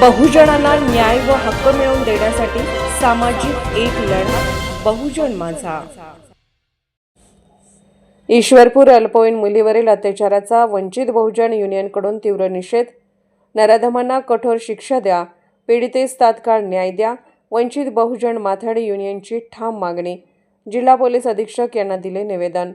बहुजनांना न्याय व हक्क मिळवून देण्यासाठी सामाजिक एक लढा बहुजन माझा. ईश्वरपूर अल्पवयीन मुलीवरील अत्याचाराचा वंचित बहुजन युनियनकडून तीव्र निषेध. नराधमांना कठोर शिक्षा द्या पीडितेस तात्काळ न्याय द्या वंचित बहुजन माथाडी युनियनची ठाम मागणी जिल्हा पोलीस अधीक्षक यांना दिले निवेदन.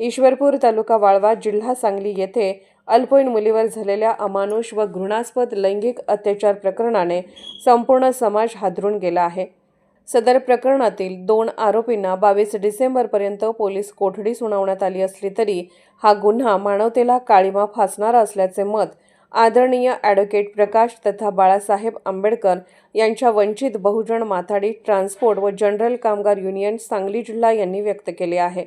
ईश्वरपूर तालुका वाळवा जिल्हा सांगली येथे अल्पवयीन मुलीवर झालेल्या अमानुष व घृणास्पद लैंगिक अत्याचार प्रकरणाने संपूर्ण समाज हादरून गेला आहे. सदर प्रकरणातील दोन आरोपींना बावीस डिसेंबरपर्यंत पोलीस कोठडी सुनावण्यात आली असली तरी हा गुन्हा मानवतेला काळीमा फासणारा असल्याचे मत आदरणीय ॲडव्होकेट प्रकाश तथा बाळासाहेब आंबेडकर यांच्या वंचित बहुजन माथाडी ट्रान्सपोर्ट व जनरल कामगार युनियन सांगली जिल्हा यांनी व्यक्त केले आहे.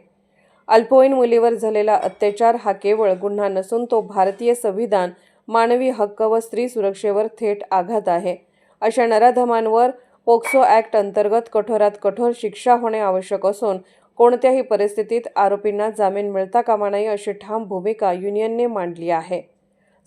अल्पवयीन मुलीवर झालेला अत्याचार हा केवळ गुन्हा नसून तो भारतीय संविधान मानवी हक्क व स्त्री सुरक्षेवर थेट आघात आहे. अशा नराधमांवर पोक्सो ॲक्ट अंतर्गत कठोरात कठोर शिक्षा होणे आवश्यक असून कोणत्याही परिस्थितीत आरोपींना जामीन मिळता कामा नये अशी ठाम भूमिका युनियनने मांडली आहे.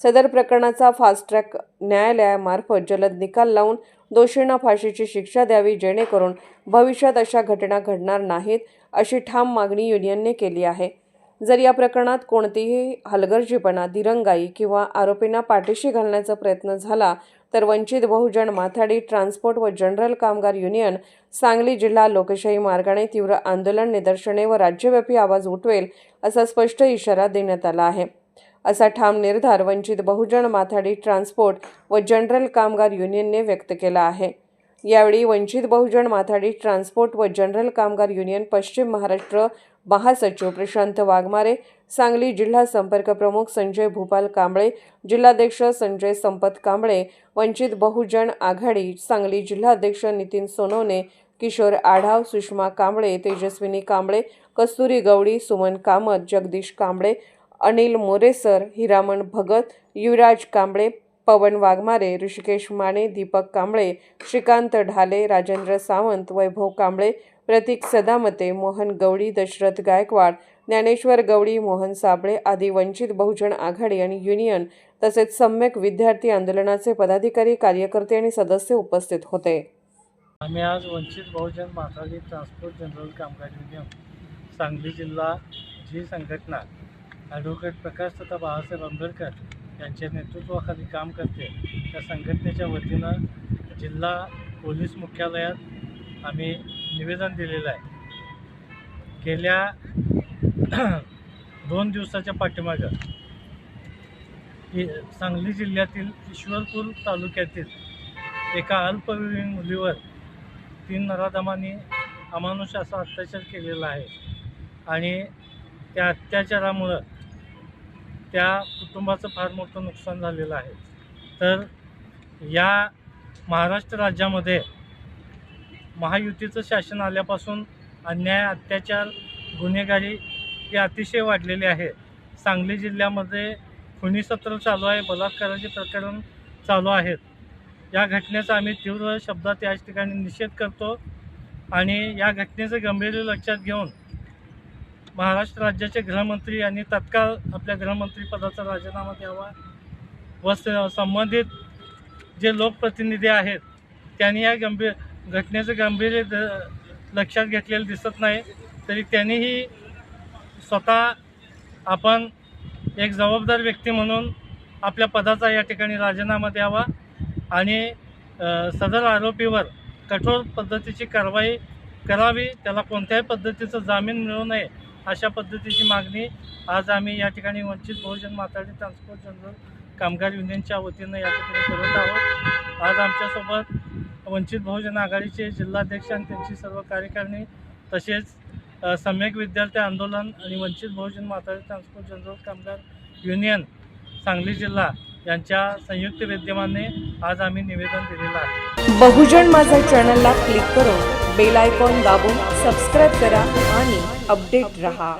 सदर प्रकरणाचा फास्ट ट्रॅक न्यायालयामार्फत जलद निकाल लावून दोषींना फाशीची शिक्षा द्यावी जेणेकरून भविष्यात अशा घटना घडणार नाहीत अशी ठाम मागणी युनियनने केली आहे. जर या प्रकरणात कोणतीही हलगर्जीपणा दिरंगाई किंवा आरोपींना पाठीशी घालण्याचा प्रयत्न झाला तर वंचित बहुजन माथाडी ट्रान्सपोर्ट व जनरल कामगार युनियन सांगली जिल्हा लोकशाही मार्गाने तीव्र आंदोलन निदर्शने व राज्यव्यापी आवाज उठवेल असा स्पष्ट इशारा देण्यात आला आहे. असा ठाम निर्धार वंचित बहुजन माथाडी ट्रान्सपोर्ट व जनरल कामगार युनियनने व्यक्त केला आहे. यावेळी वंचित बहुजन माथाडी ट्रान्सपोर्ट व जनरल कामगार युनियन पश्चिम महाराष्ट्र महासचिव प्रशांत वाघमारे सांगली जिल्हा संपर्क प्रमुख संजय भूपाल कांबळे जिल्हाध्यक्ष संजय संपत कांबळे वंचित बहुजन आघाडी सांगली जिल्हाध्यक्ष नितीन सोनवणे किशोर आढाव सुषमा कांबळे तेजस्विनी कांबळे कस्तुरी गवडी सुमन कामत जगदीश कांबळे अनिल मोरेसर हिरामण भगत युवराज कांबळे पवन वाघमारे ऋषिकेश माने दीपक कांबळे श्रीकांत ढाले राजेंद्र सावंत वैभव कांबळे प्रतीक सदामते मोहन गवळी दशरथ गायकवाड ज्ञानेश्वर गवळी मोहन साबळे आदी वंचित बहुजन आघाडी आणि युनियन तसेच सम्यक विद्यार्थी आंदोलनाचे पदाधिकारी कार्यकर्ते आणि सदस्य उपस्थित होते. आम्ही आज Vanchit Bahujan Mathadi transport general Kamgar union Sangli जिल्हा जी संघटना ॲडव्होकेट प्रकाश तथा बाळासाहेब आंबेडकर यांच्या नेतृत्वाखाली काम करते. त्या संघटनेच्या वतीनं जिल्हा पोलीस मुख्यालयात आम्ही निवेदन दिलेलं आहे. गेल्या दोन दिवसाच्या पाठीमागं ही सांगली जिल्ह्यातील ईश्वरपूर तालुक्यातील एका अल्पवयीन मुलीवर तीन नराधमांनी अमानुष असा अत्याचार केलेला आहे. आणि त्या अत्याचारामुळं त्या कुटुंबाचं फार मोठं नुकसान झालेलं आहे. तर या महाराष्ट्र राज्यामध्ये महायुतीचं शासन आल्यापासून अन्याय अत्याचार गुन्हेगारी हे अतिशय वाढलेले आहे. सांगली जिल्ह्यामध्ये खुनी सत्र चालू आहे बलात्काराचे प्रकरण चालू आहेत. या घटनेचा आम्ही तीव्र शब्दात याच ठिकाणी निषेध करतो आणि या घटनेचं गंभीर लक्षात घेऊन महाराष्ट्र राज्याचे गृहमंत्री यांनी तत्काळ आपल्या गृहमंत्रीपदाचा राजीनामा द्यावा व स- संबंधित जे लोकप्रतिनिधी आहेत त्यांनी या गंभीर घटनेचं गांभीर्य द- लक्षात घेतलेलं दिसत नाही तरी त्यांनीही स्वतः आपण एक जबाबदार व्यक्ती म्हणून आपल्या पदाचा या ठिकाणी राजीनामा द्यावा आणि सदर आरोपीवर कठोर पद्धतीची कारवाई करावी त्याला कोणत्याही पद्धतीचं जामीन मिळू नये अशा पद्धतीची मागणी आज आम्ही या ठिकाणी वंचित बहुजन माताडी ट्रान्सपोर्ट जनरल कामगार युनियनच्या वतीनं या ठिकाणी करत आहोत. आज आमच्यासोबत वंचित बहुजन आघाडीचे जिल्हाध्यक्ष आणि त्यांची सर्व कार्यकारिणी तसेच सम्यक विद्यार्थी आंदोलन आणि Vanchit Bahujan Mathadi transport general Kamgar union Sangli जिल्हा यांच्या संयुक्त विद्यमाने आज आम्ही निवेदन दिलेलं आहे. बहुजन माझा चॅनलला क्लिक करून बेल आयकॉन दाबून सबस्क्राईब करा आणि अपडेट रहा.